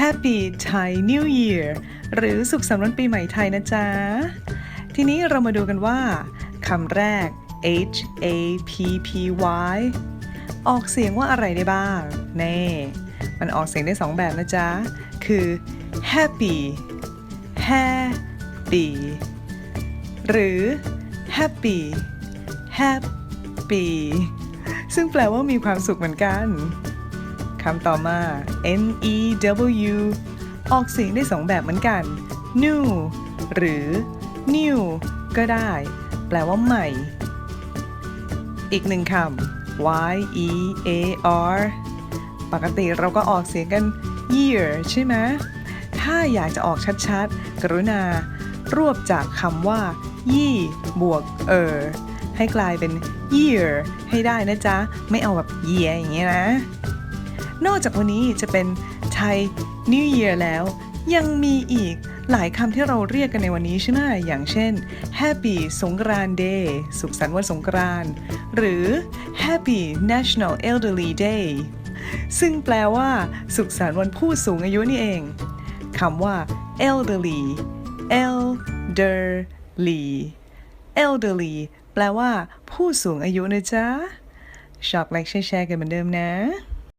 Happy Thai New Year หรือสุขสันต์วันปีใหม่ไทยนะจ๊ะ ทีนี้เรามาดูกันว่าคำแรก H A P P Y ออกเสียงว่าอะไรได้บ้างแน่มันออกเสียงได้สองแบบนะจ๊ะ คือ happy happy หรือ happy happy ซึ่งแปลว่ามีความสุขเหมือนกันำต่อมา N E W ออกเสียงได้สองแบบเหมือนกัน new หรือ new ก็ได้ แปลว่าใหม่ อีกหนึ่งคำ Y E A R ปกติเราก็ออกเสียงกัน year ใช่ไหม ถ้าอยากจะออกชัดๆ กรุณา รวบจากคำว่า ยี่บวก เออ ให้กลายเป็น year ให้ได้นะจ๊ะ ไม่เอาแบบ year อย่างเงี้ยนะ นอกจากวันนี้จะเป็นไทย New Year แล้ว ยังมีอีกหลายคำที่เราเรียกกันในวันนี้ใช่ไหมอย่างเช่น Happy สงกราน Day สุขสันต์วันสงกรานต์หรือ Happy National Elderly Day ซึ่งแปลว่า สุขสันต์วันผู้สูงอายุนี่เองคำว่า elderly elderly elderly แปลว่า ผู้สูงอายุนะจ๊ะชอบไลค์แชร์กันเหมือนเดิมนะ